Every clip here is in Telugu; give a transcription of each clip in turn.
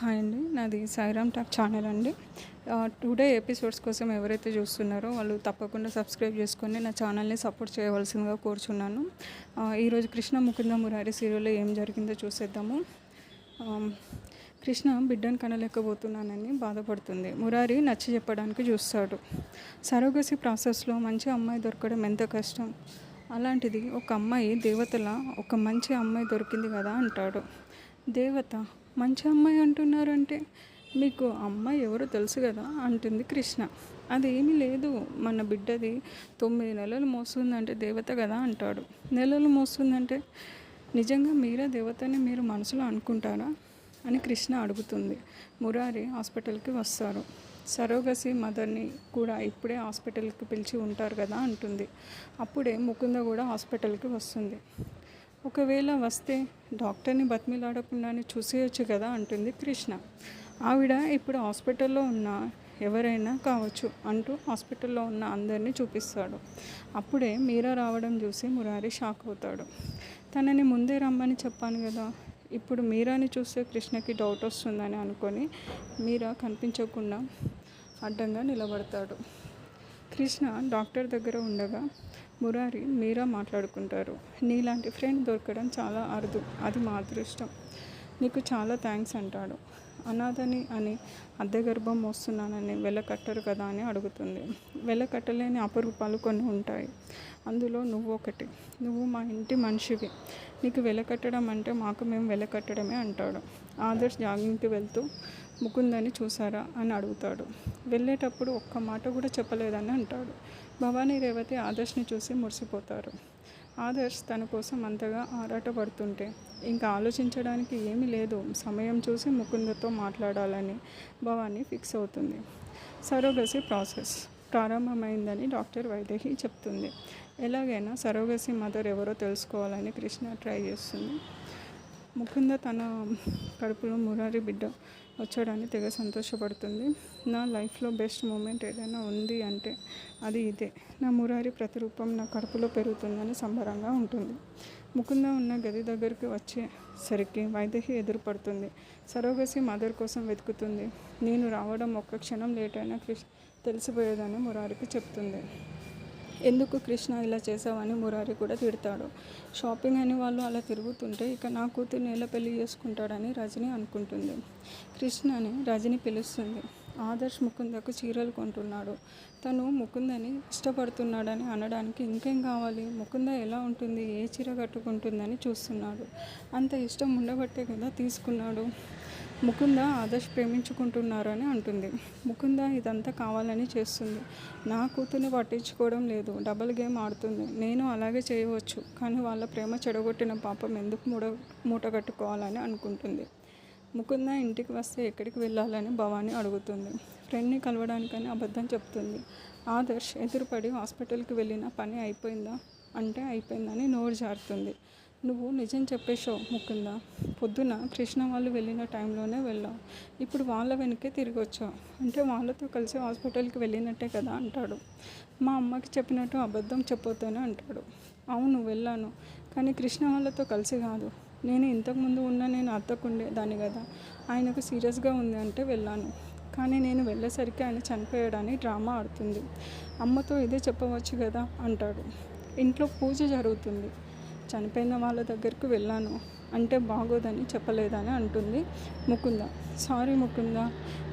హాయ్ అండి. నాది సాయిరామ్ టాక్ ఛానల్ అండి. టుడే ఎపిసోడ్స్ కోసం ఎవరైతే చూస్తున్నారో వాళ్ళు తప్పకుండా సబ్స్క్రైబ్ చేసుకొని నా ఛానల్ని సపోర్ట్ చేయవలసిందిగా కోరుచున్నాను. ఈరోజు కృష్ణ ముకుంద మురారి సీరియల్లో ఏం జరిగిందో చూసేద్దాము. కృష్ణ బిడ్డను కనలేకపోతున్నానని బాధపడుతుంది. మురారి నచ్చ చెప్పడానికి చూస్తాడు. సరోగసి ప్రాసెస్లో మంచి అమ్మాయి దొరకడం ఎంత కష్టం? అలాంటిది ఒక అమ్మాయి దేవతల ఒక మంచి అమ్మాయి దొరికింది కదా అంటాడు. దేవత మంచి అమ్మాయి అంటున్నారంటే మీకు అమ్మాయి ఎవరో తెలుసు కదా అంటుంది కృష్ణ. అదేమీ లేదు మన బిడ్డది తొమ్మిది నెలలు మోస్తుందంటే దేవత కదా అంటాడు. నెలలు మోస్తుందంటే నిజంగా మీరే దేవతని మీరు మనసులో అనుకుంటారా? అని కృష్ణ అడుగుతుంది. మురారి హాస్పిటల్కి వస్తారు. సరోగసి మదర్ని కూడా ఇప్పుడే హాస్పిటల్కి పిలిచి ఉంటారు కదా అంటుంది. అప్పుడే ముకుంద కూడా హాస్పిటల్కి వస్తుంది. ఒకవేళ వస్తే డాక్టర్ని బతిమిలాడకుండానే చూసేయచ్చు కదా అంటుంది కృష్ణ. ఆవిడ ఇప్పుడు హాస్పిటల్లో ఉన్న ఎవరైనా కావచ్చు అంటూ హాస్పిటల్లో ఉన్న అందరినీ చూపిస్తాడు. అప్పుడే మీరా రావడం చూసి మురారి షాక్ అవుతాడు. తనని ముందే రమ్మని చెప్పాను కదా ఇప్పుడు మీరాని చూస్తే కృష్ణకి డౌట్ వస్తుందని అనుకొని మీరా కనిపించకుండా అడ్డంగా నిలబడతాడు. కృష్ణ డాక్టర్ దగ్గర ఉండగా మురారి మీరా మాట్లాడుకుంటారు. నీలాంటి ఫ్రెండ్ దొరకడం చాలా అరుదు. అది మా అదృష్టం నీకు చాలా థ్యాంక్స్ అంటాడు. అనాథని అని అద్దె గర్భం వస్తున్నానని వెలకట్టరు కదా అని అడుగుతుంది. వెలకట్టలేని అపరూపాలు కొన్ని ఉంటాయి. అందులో నువ్వు ఒకటి నువ్వు మా ఇంటి మనిషివి. నీకు వెలకట్టడం అంటే మాకు మేము వెలకట్టడమే అంటాడు. ఆదర్శ్ జాగింగ్కి వెళ్తూ ముకుందని చూసారా అని అడుగుతాడు. వెళ్ళేటప్పుడు ఒక్క మాట కూడా చెప్పలేదని అంటాడు. భవానీ రేవతి ఆదర్శ్ని చూసి మురిసిపోతారు. ఆదర్శ్ తన కోసం అంతగా ఆరాటపడుతుంటే ఇంకా ఆలోచించడానికి ఏమీ లేదు. సమయం చూసి ముకుందతో మాట్లాడాలని భవానీ ఫిక్స్ అవుతుంది. సరోగసి ప్రాసెస్ ప్రారంభమైందని డాక్టర్ వైదేహి చెప్తుంది. ఎలాగైనా సరోగసి మదర్ ఎవరో తెలుసుకోవాలని కృష్ణ ట్రై చేస్తుంది. ముకుంద తన కడుపులో మురారి బిడ్డ వచ్చాడని తెగ సంతోషపడుతుంది. నా లైఫ్లో బెస్ట్ మూమెంట్ ఏదైనా ఉంది అంటే అది ఇదే. నా మురారి ప్రతిరూపం నా కడుపులో పెరుగుతుందని సంబరంగా ఉంటుంది. ముకుంద ఉన్న గది దగ్గరికి వచ్చేసరికి వైదేహి ఎదురుపడుతుంది. సరోగసి మదర్ కోసం వెతుకుతుంది. నేను రావడం ఒక్క క్షణం లేట్ అయినా తెలిసిపోయేదని మురారికి చెప్తుంది. ఎందుకు కృష్ణ ఇలా చేసావని మురారి కూడా తిడతాడు. షాపింగ్ అని వాళ్ళు అలా తిరుగుతుంటే ఇక నా కూతుర్ని ఎలా పెళ్ళి చేసుకుంటాడని రజని అనుకుంటుంది. కృష్ణని రజని పిలుస్తుంది. ఆదర్శ్ ముకుందకు చీరలు కొంటున్నాడు. తను ముకుందని ఇష్టపడుతున్నాడని అనడానికి ఇంకేం కావాలి? ముకుంద ఎలా ఉంటుంది? ఏ చీర కట్టుకుంటుందని చూస్తున్నాడు. అంత ఇష్టం ఉండబట్టే కదా తీసుకున్నాడు. ముకుంద ఆదర్శ్ ప్రేమించుకుంటున్నారు అని అంటుంది. ముకుంద ఇదంతా కావాలని చేస్తుంది. నా కూతుర్ని పట్టించుకోవడం లేదు. డబల్ గేమ్ ఆడుతుంది. నేను అలాగే చేయవచ్చు. కానీ వాళ్ళ ప్రేమ చెడగొట్టిన పాపం ఎందుకు మూడ మూట కట్టుకోవాలని అనుకుంటుంది. ముకుంద ఇంటికి వస్తే ఎక్కడికి వెళ్ళాలని భవాని అడుగుతుంది. ఫ్రెండ్ని కలవడానికని అబద్ధం చెప్తుంది. ఆదర్శ్ ఎదురుపడి హాస్పిటల్కి వెళ్ళిన పని అయిపోయిందా? అంటే అయిపోయిందని నోరు జారుతుంది. నువ్వు నిజం చెప్పేశావు ముకుంద. పొద్దున కృష్ణ వాళ్ళు వెళ్ళిన టైంలోనే వెళ్ళావు. ఇప్పుడు వాళ్ళ వెనకే తిరిగి వచ్చావు. అంటే వాళ్ళతో కలిసి హాస్పిటల్కి వెళ్ళినట్టే కదా అంటాడు. మా అమ్మకి చెప్పినట్టు అబద్ధం చెప్పొద్దని అంటాడు. అవును వెళ్ళాను. కానీ కృష్ణ వాళ్ళతో కలిసి కాదు. నేను ఇంతకుముందు ఉన్న నేను అత్తకుండే దాన్ని కదా. ఆయనకు సీరియస్గా ఉంది అంటే వెళ్ళాను. కానీ నేను వెళ్ళేసరికి ఆయన చనిపోయాడని డ్రామా ఆడుతుంది. అమ్మతో ఇదే చెప్పవచ్చు కదా అంటాడు. ఇంట్లో పూజ జరుగుతుంది. చనిపోయిన వాళ్ళ దగ్గరికి వెళ్ళాను. అంటే బాగోదని చెప్పలేదని అంటుంది ముకుంద. సారీ ముకుంద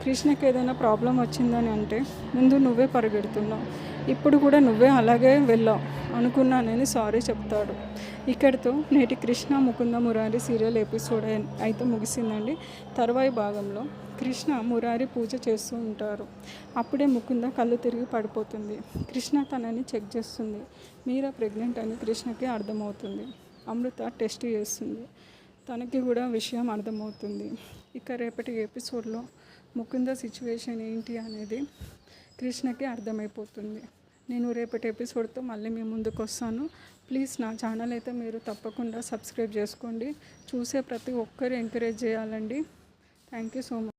కృష్ణకి ఏదైనా ప్రాబ్లం వచ్చిందని అంటే ముందు నువ్వే పరిగెడుతున్నావు. ఇప్పుడు కూడా నువ్వే అలాగే వెళ్ళావు అనుకున్నానని సారీ చెప్తాడు. ఇక్కడితో నేటి కృష్ణ ముకుంద మురారి సీరియల్ ఎపిసోడ్ అయితే ముగిసిందండి. తర్వాయి భాగంలో కృష్ణ మురారి పూజ చేస్తూ ఉంటారు. అప్పుడే ముకుంద కళ్ళు తిరిగి పడిపోతుంది. కృష్ణ తనని చెక్ చేస్తుంది. మీరా ప్రెగ్నెంట్ అని కృష్ణకి అర్థమవుతుంది. అమృత టెస్ట్ చేస్తుంది. తనకి కూడా విషయం అర్థమవుతుంది. ఇక రేపటి ఎపిసోడ్లో ముకుంద సిచ్యువేషన్ ఏంటి అనేది కృష్ణకి అర్థమైపోతుంది. నేను రేపటి ఎపిసోడ్తో మళ్ళీ మీ ముందుకు వస్తాను. ప్లీజ్ నా ఛానల్ అయితే మీరు తప్పకుండా సబ్స్క్రైబ్ చేసుకోండి. చూసే ప్రతి ఒక్కరు ఎంకరేజ్ చేయాలండి. Thank you so much